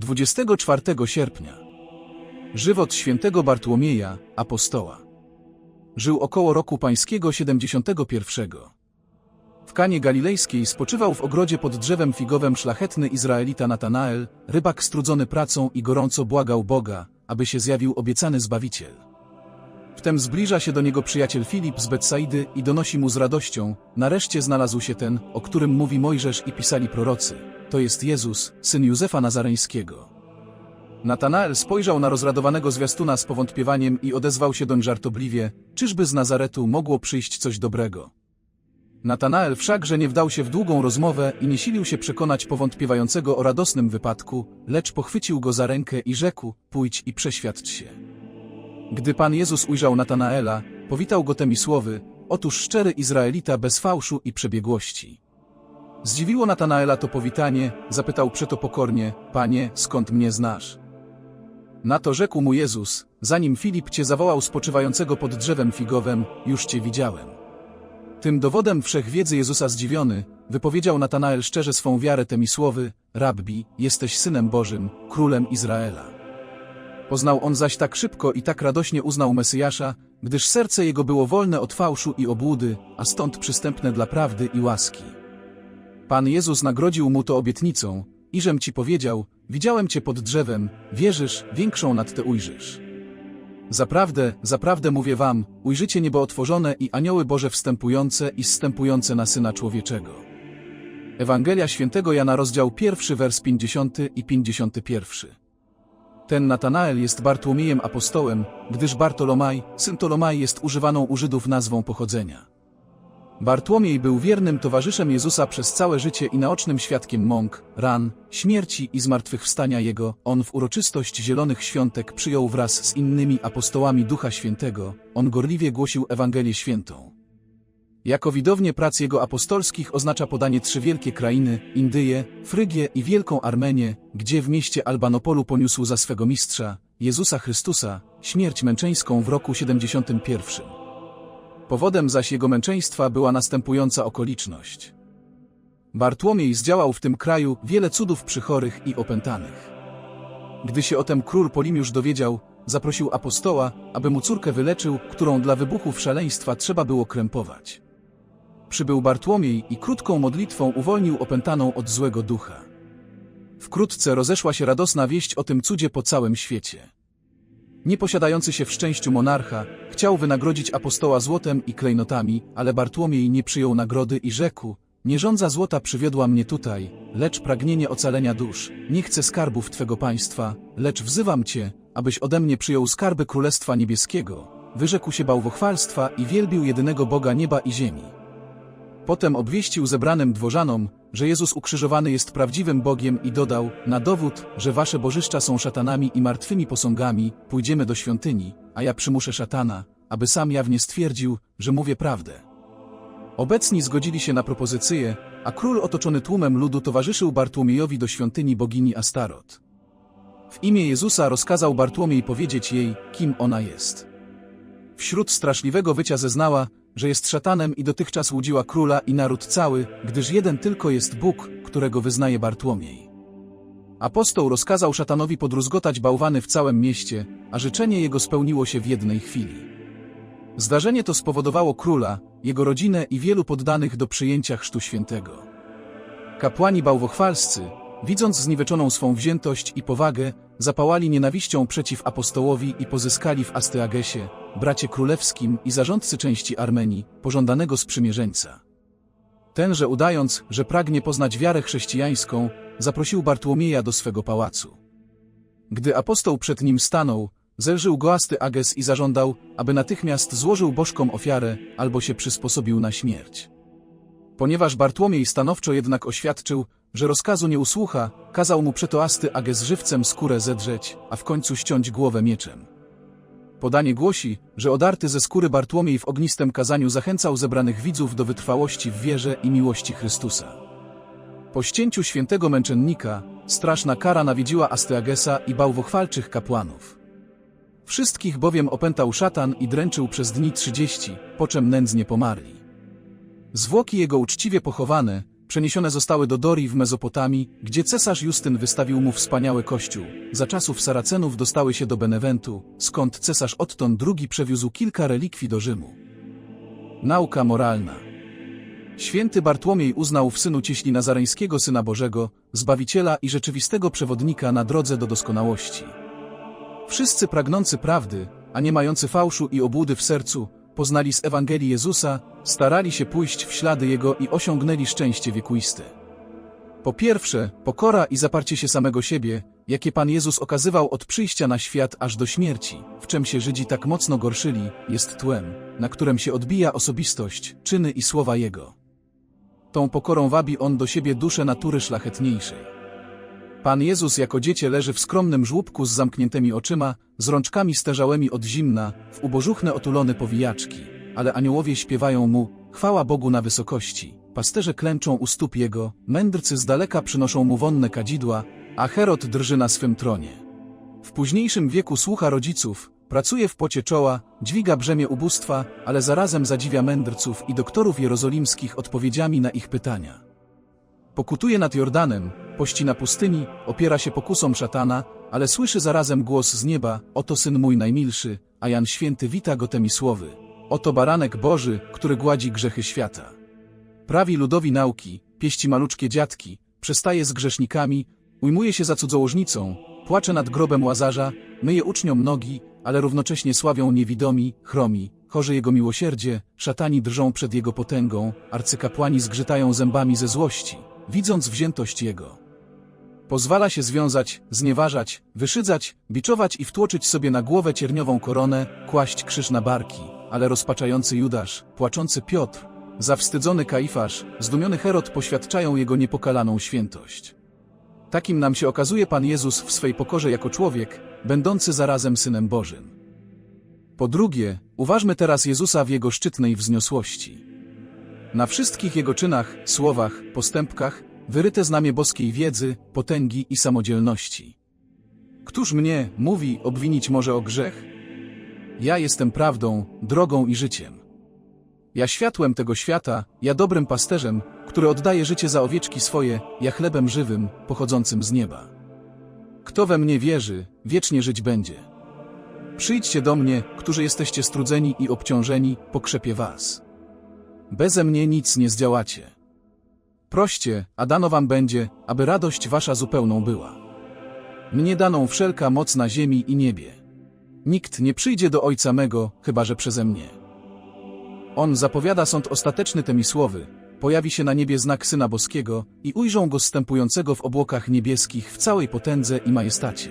24 sierpnia. Żywot świętego Bartłomieja, apostoła. Żył około roku pańskiego 71. W Kanie Galilejskiej spoczywał w ogrodzie pod drzewem figowym szlachetny Izraelita Natanael, rybak strudzony pracą i gorąco błagał Boga, aby się zjawił obiecany Zbawiciel. Wtem zbliża się do niego przyjaciel Filip z Betsaidy i donosi mu z radością, nareszcie znalazł się ten, o którym mówi Mojżesz i pisali prorocy. To jest Jezus, syn Józefa Nazareńskiego. Natanael spojrzał na rozradowanego zwiastuna z powątpiewaniem i odezwał się doń żartobliwie, czyżby z Nazaretu mogło przyjść coś dobrego. Natanael wszakże nie wdał się w długą rozmowę i nie silił się przekonać powątpiewającego o radosnym wypadku, lecz pochwycił go za rękę i rzekł, pójdź i przeświadcz się. Gdy Pan Jezus ujrzał Natanaela, powitał go temi słowy, otóż szczery Izraelita bez fałszu i przebiegłości. Zdziwiło Natanaela to powitanie, zapytał przeto pokornie, Panie, skąd mnie znasz? Na to rzekł mu Jezus, zanim Filip cię zawołał spoczywającego pod drzewem figowym, już cię widziałem. Tym dowodem wszechwiedzy Jezusa zdziwiony, wypowiedział Natanael szczerze swą wiarę temi słowy, Rabbi, jesteś Synem Bożym, Królem Izraela. Poznał on zaś tak szybko i tak radośnie uznał Mesjasza, gdyż serce jego było wolne od fałszu i obłudy, a stąd przystępne dla prawdy i łaski. Pan Jezus nagrodził mu to obietnicą, iżem ci powiedział, widziałem cię pod drzewem, wierzysz, większą nad te ujrzysz. Zaprawdę, zaprawdę mówię wam, ujrzycie niebo otworzone i anioły Boże wstępujące i zstępujące na Syna Człowieczego. Ewangelia Świętego Jana rozdział pierwszy wers 50 i 51. Ten Natanael jest Bartłomiejem apostołem, gdyż Bartolomaj, syn Tolomaj jest używaną u Żydów nazwą pochodzenia. Bartłomiej był wiernym towarzyszem Jezusa przez całe życie i naocznym świadkiem mąk, ran, śmierci i zmartwychwstania Jego. On w uroczystość Zielonych Świątek przyjął wraz z innymi apostołami Ducha Świętego, on gorliwie głosił Ewangelię Świętą. Jako widownię prac jego apostolskich oznacza podanie trzy wielkie krainy, Indyję, Frygię i Wielką Armenię, gdzie w mieście Albanopolu poniósł za swego mistrza, Jezusa Chrystusa, śmierć męczeńską w roku 71. Powodem zaś jego męczeństwa była następująca okoliczność. Bartłomiej zdziałał w tym kraju wiele cudów przy chorych i opętanych. Gdy się o tem król Polimiusz dowiedział, zaprosił apostoła, aby mu córkę wyleczył, którą dla wybuchów szaleństwa trzeba było krępować. Przybył Bartłomiej i krótką modlitwą uwolnił opętaną od złego ducha. Wkrótce rozeszła się radosna wieść o tym cudzie po całym świecie. Nieposiadający się w szczęściu monarcha, chciał wynagrodzić apostoła złotem i klejnotami, ale Bartłomiej nie przyjął nagrody i rzekł, nie żądza złota przywiodła mnie tutaj, lecz pragnienie ocalenia dusz. Nie chcę skarbów Twego państwa, lecz wzywam Cię, abyś ode mnie przyjął skarby Królestwa Niebieskiego. Wyrzekł się bałwochwalstwa i wielbił jedynego Boga nieba i ziemi. Potem obwieścił zebranym dworzanom, że Jezus ukrzyżowany jest prawdziwym Bogiem i dodał, na dowód, że wasze bożyszcza są szatanami i martwymi posągami, pójdziemy do świątyni, a ja przymuszę szatana, aby sam jawnie stwierdził, że mówię prawdę. Obecni zgodzili się na propozycję, a król otoczony tłumem ludu towarzyszył Bartłomiejowi do świątyni bogini Astarot. W imię Jezusa rozkazał Bartłomiej powiedzieć jej, kim ona jest. Wśród straszliwego wycia zeznała, że jest szatanem i dotychczas łudziła króla i naród cały, gdyż jeden tylko jest Bóg, którego wyznaje Bartłomiej. Apostoł rozkazał szatanowi podruzgotać bałwany w całym mieście, a życzenie jego spełniło się w jednej chwili. Zdarzenie to spowodowało króla, jego rodzinę i wielu poddanych do przyjęcia chrztu świętego. Kapłani bałwochwalscy, widząc zniweczoną swą wziętość i powagę, zapałali nienawiścią przeciw apostołowi i pozyskali w Astyagesie, bracie królewskim i zarządcy części Armenii, pożądanego sprzymierzeńca. Tenże udając, że pragnie poznać wiarę chrześcijańską, zaprosił Bartłomieja do swego pałacu. Gdy apostoł przed nim stanął, zelżył go Astyages i zażądał, aby natychmiast złożył bożkom ofiarę albo się przysposobił na śmierć. Ponieważ Bartłomiej stanowczo jednak oświadczył, że rozkazu nie usłucha, kazał mu przeto Astyages żywcem skórę zedrzeć, a w końcu ściąć głowę mieczem. Podanie głosi, że odarty ze skóry Bartłomiej w ognistym kazaniu zachęcał zebranych widzów do wytrwałości w wierze i miłości Chrystusa. Po ścięciu świętego męczennika, straszna kara nawiedziła Astyagesa i bałwochwalczych kapłanów. Wszystkich bowiem opętał szatan i dręczył przez dni trzydzieści, po czym nędznie pomarli. Zwłoki jego uczciwie pochowane, przeniesione zostały do Dori w Mezopotamii, gdzie cesarz Justyn wystawił mu wspaniały kościół. Za czasów Saracenów dostały się do Benewentu, skąd cesarz Otton II przewiózł kilka relikwii do Rzymu. Nauka moralna Święty Bartłomiej uznał w synu cieśli nazareńskiego Syna Bożego, Zbawiciela i rzeczywistego przewodnika na drodze do doskonałości. Wszyscy pragnący prawdy, a nie mający fałszu i obłudy w sercu, poznali z Ewangelii Jezusa, starali się pójść w ślady Jego i osiągnęli szczęście wiekuiste. Po pierwsze, pokora i zaparcie się samego siebie, jakie Pan Jezus okazywał od przyjścia na świat aż do śmierci, w czym się Żydzi tak mocno gorszyli, jest tłem, na którym się odbija osobistość, czyny i słowa Jego. Tą pokorą wabi On do siebie duszę natury szlachetniejszej. Pan Jezus jako dziecię leży w skromnym żłóbku z zamkniętymi oczyma, z rączkami stężałymi od zimna, w ubożuchne otulone powijaczki, ale aniołowie śpiewają mu, chwała Bogu na wysokości, pasterze klęczą u stóp Jego, mędrcy z daleka przynoszą mu wonne kadzidła, a Herod drży na swym tronie. W późniejszym wieku słucha rodziców, pracuje w pocie czoła, dźwiga brzemię ubóstwa, ale zarazem zadziwia mędrców i doktorów jerozolimskich odpowiedziami na ich pytania. Pokutuje nad Jordanem, pości na pustyni, opiera się pokusom szatana, ale słyszy zarazem głos z nieba, oto Syn mój najmilszy, a Jan Święty wita go temi słowy. Oto baranek Boży, który gładzi grzechy świata. Prawi ludowi nauki, pieści maluczkie dziatki, przestaje z grzesznikami, ujmuje się za cudzołożnicą, płacze nad grobem Łazarza, myje uczniom nogi, ale równocześnie sławią niewidomi, chromi, chorzy jego miłosierdzie, szatani drżą przed jego potęgą, arcykapłani zgrzytają zębami ze złości, widząc wziętość jego. Pozwala się związać, znieważać, wyszydzać, biczować i wtłoczyć sobie na głowę cierniową koronę, kłaść krzyż na barki, ale rozpaczający Judasz, płaczący Piotr, zawstydzony Kaifasz, zdumiony Herod poświadczają jego niepokalaną świętość. Takim nam się okazuje Pan Jezus w swej pokorze jako człowiek, będący zarazem Synem Bożym. Po drugie, uważmy teraz Jezusa w Jego szczytnej wzniosłości. Na wszystkich Jego czynach, słowach, postępkach wyryte znamie boskiej wiedzy, potęgi i samodzielności. Któż mnie, mówi, obwinić może o grzech? Ja jestem prawdą, drogą i życiem. Ja światłem tego świata, ja dobrym pasterzem, który oddaje życie za owieczki swoje, ja chlebem żywym, pochodzącym z nieba. Kto we mnie wierzy, wiecznie żyć będzie. Przyjdźcie do mnie, którzy jesteście strudzeni i obciążeni, pokrzepię was. Beze mnie nic nie zdziałacie. Proście, a dano wam będzie, aby radość wasza zupełną była. Mnie daną wszelka moc na ziemi i niebie. Nikt nie przyjdzie do Ojca mego, chyba że przeze mnie. On zapowiada sąd ostateczny temi słowy, pojawi się na niebie znak Syna Boskiego i ujrzą go zstępującego w obłokach niebieskich w całej potędze i majestacie.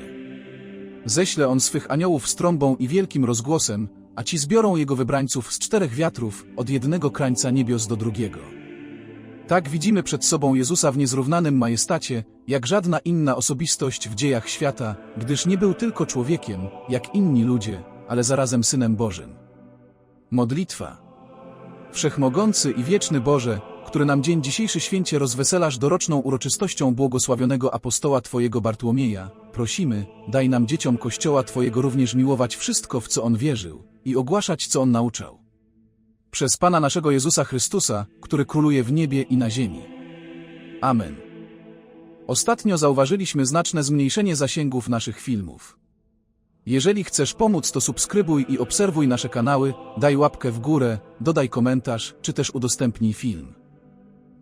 Ześle on swych aniołów z trąbą i wielkim rozgłosem, a ci zbiorą jego wybrańców z czterech wiatrów, od jednego krańca niebios do drugiego. Tak widzimy przed sobą Jezusa w niezrównanym majestacie, jak żadna inna osobistość w dziejach świata, gdyż nie był tylko człowiekiem, jak inni ludzie, ale zarazem Synem Bożym. Modlitwa Wszechmogący i wieczny Boże, który nam dzień dzisiejszy święcie rozweselasz doroczną uroczystością błogosławionego apostoła Twojego Bartłomieja, prosimy, daj nam dzieciom Kościoła Twojego również miłować wszystko, w co on wierzył i ogłaszać, co on nauczał. Przez Pana naszego Jezusa Chrystusa, który króluje w niebie i na ziemi. Amen. Ostatnio zauważyliśmy znaczne zmniejszenie zasięgów naszych filmów. Jeżeli chcesz pomóc, to subskrybuj i obserwuj nasze kanały, daj łapkę w górę, dodaj komentarz, czy też udostępnij film.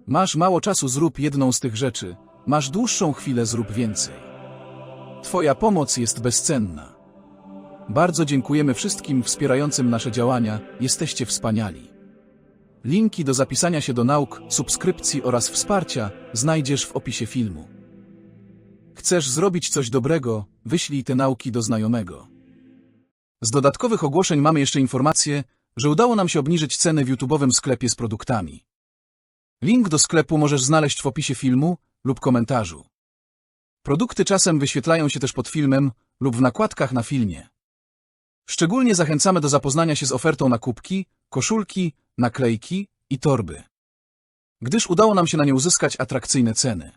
Masz mało czasu, zrób jedną z tych rzeczy. Masz dłuższą chwilę, zrób więcej. Twoja pomoc jest bezcenna. Bardzo dziękujemy wszystkim wspierającym nasze działania, jesteście wspaniali. Linki do zapisania się do nauk, subskrypcji oraz wsparcia znajdziesz w opisie filmu. Chcesz zrobić coś dobrego, wyślij te nauki do znajomego. Z dodatkowych ogłoszeń mamy jeszcze informację, że udało nam się obniżyć ceny w YouTube'owym sklepie z produktami. Link do sklepu możesz znaleźć w opisie filmu lub komentarzu. Produkty czasem wyświetlają się też pod filmem lub w nakładkach na filmie. Szczególnie zachęcamy do zapoznania się z ofertą na kubki, koszulki, naklejki i torby. Gdyż udało nam się na nie uzyskać atrakcyjne ceny.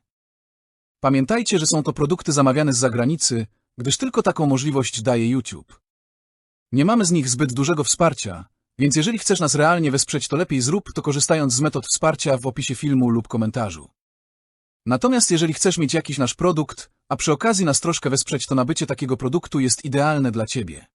Pamiętajcie, że są to produkty zamawiane z zagranicy, gdyż tylko taką możliwość daje YouTube. Nie mamy z nich zbyt dużego wsparcia, więc jeżeli chcesz nas realnie wesprzeć, to lepiej zrób to korzystając z metod wsparcia w opisie filmu lub komentarzu. Natomiast jeżeli chcesz mieć jakiś nasz produkt, a przy okazji nas troszkę wesprzeć, to nabycie takiego produktu jest idealne dla Ciebie.